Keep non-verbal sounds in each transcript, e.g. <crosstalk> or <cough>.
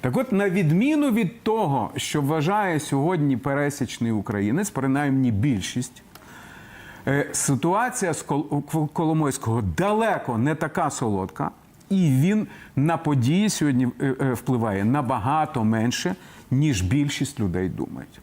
Так от, на відміну від того, що вважає сьогодні пересічний українець, принаймні більшість, е, ситуація з Кол- Коломойського далеко не така солодка, і він на події сьогодні е, е, впливає набагато менше, ніж більшість людей думають.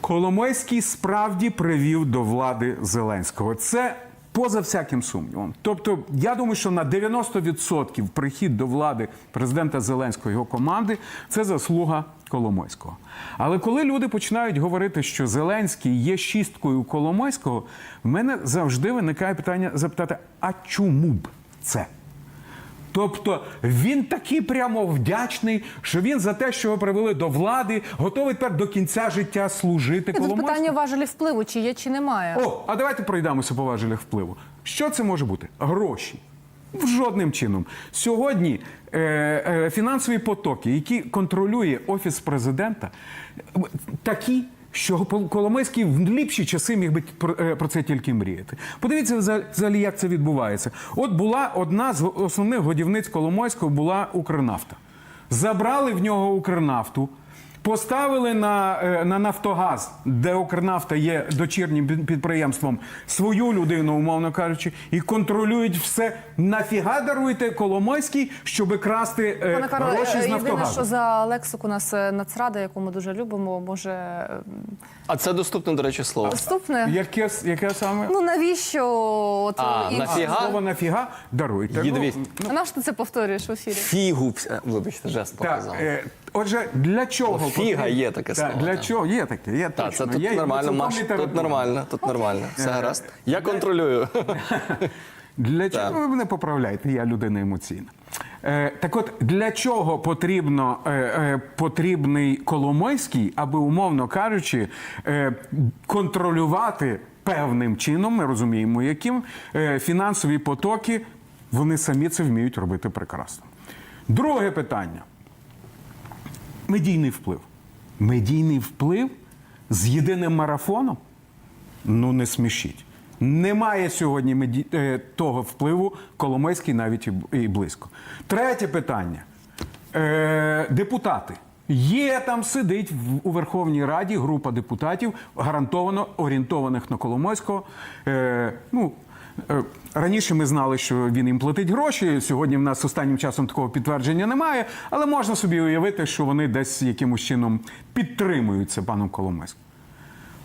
Коломойський справді привів до влади Зеленського. Це поза всяким сумнівом. Тобто, я думаю, що на 90% прихід до влади президента Зеленського його команди це заслуга Коломойського. Але коли люди починають говорити, що Зеленський є шісткою Коломойського, в мене завжди виникає питання запитати: а чому б це? Тобто він такий прямо вдячний, що він за те, що його привели до влади, готовий тепер до кінця життя служити Тут Коломойському. питання важелі впливу, чи є, чи немає. О, а давайте пройдемося по важелях впливу. Що це може бути? Гроші. В Жодним чином. Сьогодні е, е, фінансові потоки, які контролює Офіс президента, такі, що Коломойський в ліпші часи міг би про, е, це тільки мріяти. Подивіться вза- взагалі, як це відбувається. От була одна з основних годівниць Коломойського була Укрнафта. Забрали в нього Укрнафту. Поставили на, е, на Нафтогаз, де Укрнафта є дочірнім підприємством, свою людину, умовно кажучи, і контролюють все. Нафіга даруєте Коломойський, щоб красти е, Пане Карле, гроші з єдине, що за лексику у нас е, Нацрада, яку ми дуже любимо, може е, А це доступне, до речі, слово. доступне. Яке, с- яке саме? Ну навіщо от А, і- нафіга? Слово нафіга даруйте. Є Ну. А на що ти це повторюєш в ефірі? Фігу, вибачте, жест Так, показав. е, отже, для чого От фіга є таке Так, слово, Для чого є таке? Є Так, це тут Є, нормально, цілком Маш, тут нормально, тут нормально. Все гаразд. Я контролюю. <laughs> Для чого ви мене поправляєте? Я людина емоційна. Е, так от для чого потрібно, е, е, потрібний Коломойський, аби, умовно кажучи, е, контролювати певним чином, ми розуміємо, яким е, фінансові потоки, вони самі це вміють робити прекрасно. Друге питання. Медійний вплив. Медійний вплив з єдиним марафоном? Ну, не смішіть. Немає сьогодні меді... е, того впливу Коломойський навіть і, близько. Третє питання. Е, депутати. Є там сидить у Верховній Раді група депутатів, гарантовано орієнтованих на Коломойського. Е, ну, раніше ми знали, що він їм платить гроші. Сьогодні в нас останнім часом такого підтвердження немає, але можна собі уявити, що вони десь якимось чином підтримуються паном Коломойським.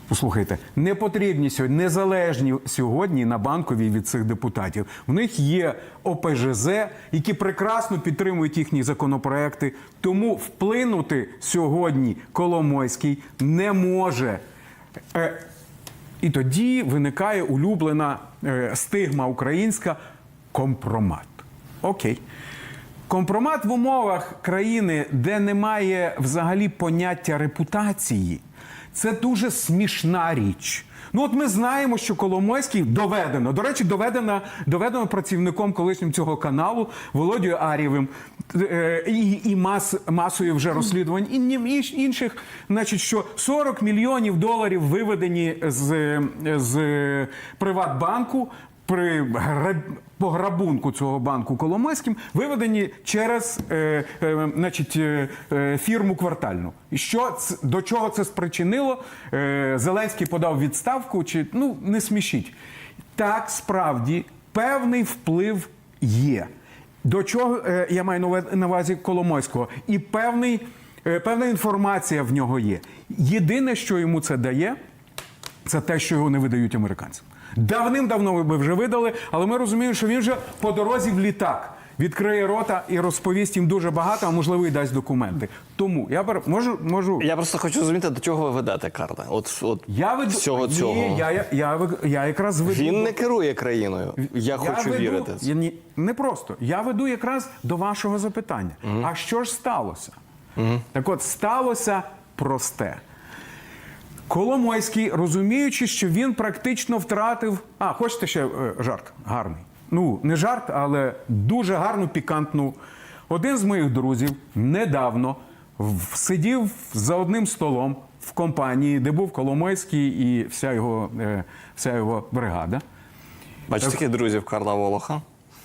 Послухайте, не потрібні сьогодні, незалежні сьогодні на банковій від цих депутатів. В них є ОПЖЗ, які прекрасно підтримують їхні законопроекти. Тому вплинути сьогодні Коломойський не може. І тоді виникає улюблена е, стигма українська компромат. Окей. Компромат в умовах країни, де немає взагалі поняття репутації, це дуже смішна річ. Ну, от ми знаємо, що Коломойський доведено. До речі, доведено, доведено працівником колишнім цього каналу Володію Арєвим е, і, і мас, масою вже розслідувань і інших, значить, що 40 мільйонів доларів виведені з, з Приватбанку при пограбунку цього банку Коломойським виведені через е, е, значить, е, е, фірму квартальну. І що до чого це спричинило? Е, Зеленський подав відставку, чи ну не смішіть. Так справді певний вплив є. До чого е, я маю на увазі- Коломойського, і певний, е, певна інформація в нього є. Єдине, що йому це дає, це те, що його не видають американцям. Давним-давно ви вже видали, але ми розуміємо, що він вже по дорозі в літак відкриє рота і розповість їм дуже багато, а можливо і дасть документи. Тому я пер- можу, можу. Я просто хочу зрозуміти, до чого ви ведете, Карле. От, от Я веду всього Ні, цього. Я, я, я, я якраз веду. Він не керує країною. Я, хочу веду- вірити. Я, ні, не просто. Я веду якраз до вашого запитання. А що ж сталося? Так от сталося просте. Коломойський, розуміючи, що він практично втратив. А, хочете ще е, жарт? Гарний. Ну, не жарт, але дуже гарну пікантну. Один з моїх друзів недавно сидів за одним столом в компанії, де був Коломойський і вся його, е, вся його бригада. Бачите, таких друзів Карла Волоха.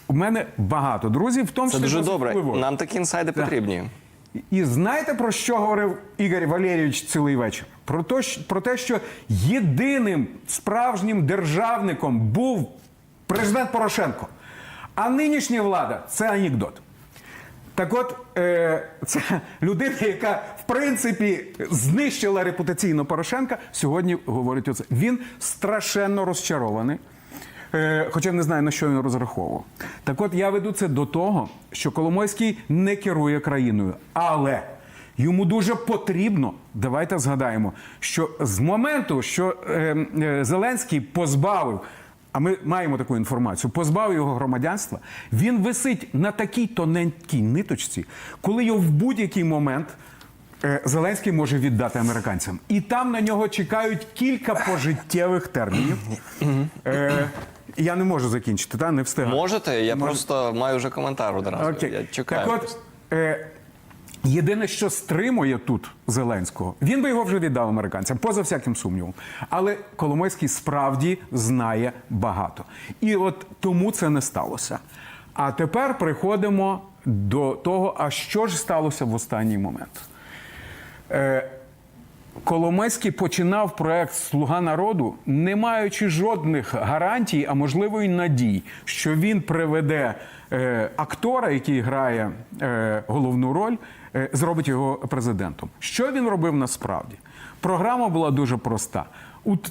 У мене багато друзів, в тому Це числі дуже добре. впливових. Нам такі інсайди потрібні. І знаєте про що говорив Ігор Валерійович цілий вечір? Про те, що- про те, що єдиним справжнім державником був президент Порошенко. А нинішня влада це анекдот. Так от, е, це людина, яка в принципі знищила репутаційно Порошенка, сьогодні говорить оце. Він страшенно розчарований. Е, Хоча не знаю, на що він розраховував. Так от я веду це до того, що Коломойський не керує країною, але йому дуже потрібно. Давайте згадаємо, що з моменту, що е, е, Зеленський позбавив а ми маємо таку інформацію, позбавив його громадянства, він висить на такій тоненькій ниточці, коли його в будь-який момент Зеленський може віддати американцям. І там на нього чекають кілька пожиттєвих термінів. Я не можу закінчити, та не встигаю. Можете? Я Мож- просто маю вже коментар одразу. Окей. Я чекаю. Так от, е, єдине, що стримує тут Зеленського, він би його вже віддав американцям, поза всяким сумнівом. Але Коломойський справді знає багато. І от тому це не сталося. А тепер приходимо до того, а що ж сталося в останній момент. Е, Коломойський починав проект Слуга народу, не маючи жодних гарантій, а можливо й надій, що він приведе е, актора, який грає е, головну роль, е, зробить його президентом. Що він робив насправді? Програма була дуже проста.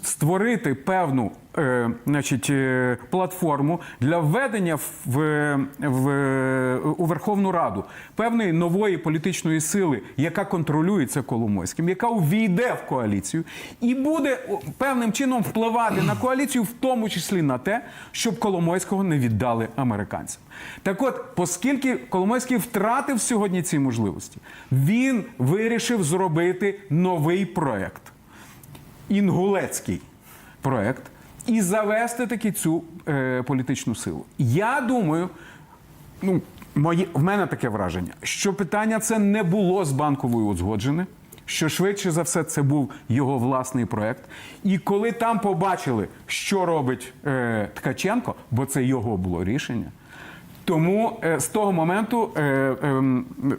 Створити певну е, значить, е, платформу для введення в, в, у Верховну Раду певної нової політичної сили, яка контролюється Коломойським, яка увійде в коаліцію і буде певним чином впливати на коаліцію, в тому числі на те, щоб Коломойського не віддали американцям. Так от, оскільки Коломойський втратив сьогодні ці можливості, він вирішив зробити новий проект інгулецький проект і завести таки цю е, політичну силу. Я думаю, ну, моє, в мене таке враження, що питання це не було з банковою узгоджене. Що швидше за все це був його власний проект. І коли там побачили, що робить е, Ткаченко, бо це його було рішення. Тому е, з того моменту, е, е,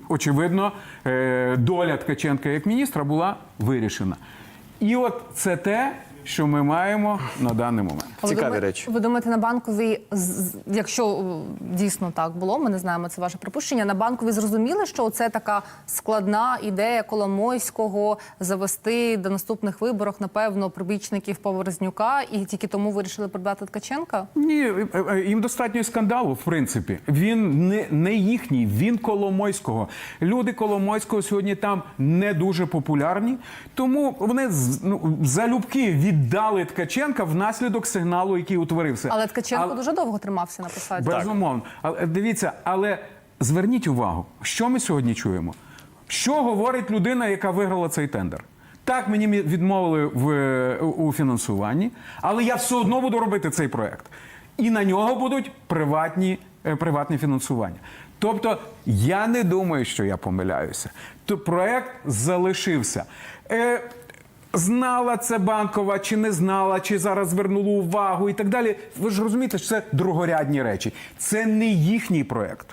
очевидно, е, доля Ткаченка як міністра була вирішена. І от це те, що ми маємо на даний момент. А ви Цікаві думаєте- речі. Ви думаєте, на банковій, якщо е, дійсно так було, ми не знаємо, це ваше припущення. На банковій зрозуміли, що це така складна ідея Коломойського завести до наступних виборів, напевно, прибічників Поворознюка, і тільки тому вирішили придбати Ткаченка? Ні, е, е, їм достатньо скандалу, в принципі. Він не, не їхній, він Коломойського. Люди Коломойського сьогодні там не дуже популярні, тому вони з- ну, залюбки віддали Ткаченка внаслідок сигналу, який утворився. Але Ткаченко Але- дуже довго тримався на посаді. Безумовно. Але дивіться, але зверніть увагу, що ми сьогодні чуємо? Що говорить людина, яка виграла цей тендер? Так, мені відмовили в, е, у фінансуванні, але я все одно буду робити цей проект. І на нього будуть приватні, е, приватні фінансування. Тобто, я не думаю, що я помиляюся. То проект залишився. Е, Знала це банкова, чи не знала, чи зараз звернула увагу і так далі. Ви ж розумієте, що це другорядні речі. Це не їхній проект.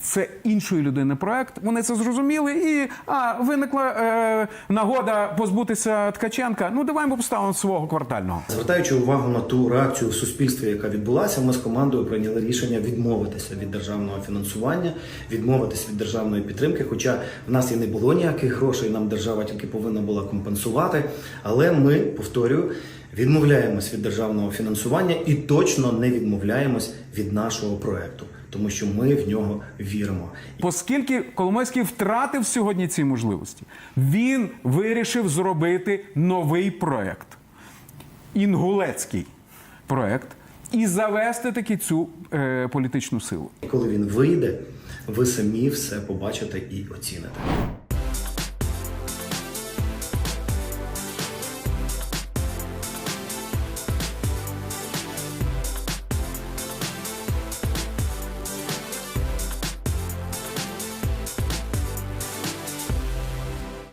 Це іншої людини проект. Вони це зрозуміли, і а виникла е, нагода позбутися Ткаченка. Ну давай ми поставимо свого квартального. Звертаючи увагу на ту реакцію в суспільстві, яка відбулася, ми з командою прийняли рішення відмовитися від державного фінансування, відмовитися від державної підтримки. Хоча в нас і не було ніяких грошей, нам держава тільки повинна була компенсувати. Але ми, повторюю, відмовляємось від державного фінансування і точно не відмовляємось від нашого проекту, тому що ми в нього віримо. Оскільки Коломойський втратив сьогодні ці можливості, він вирішив зробити новий проект, інгулецький проект, і завести таки цю е, політичну силу. Коли він вийде, ви самі все побачите і оціните.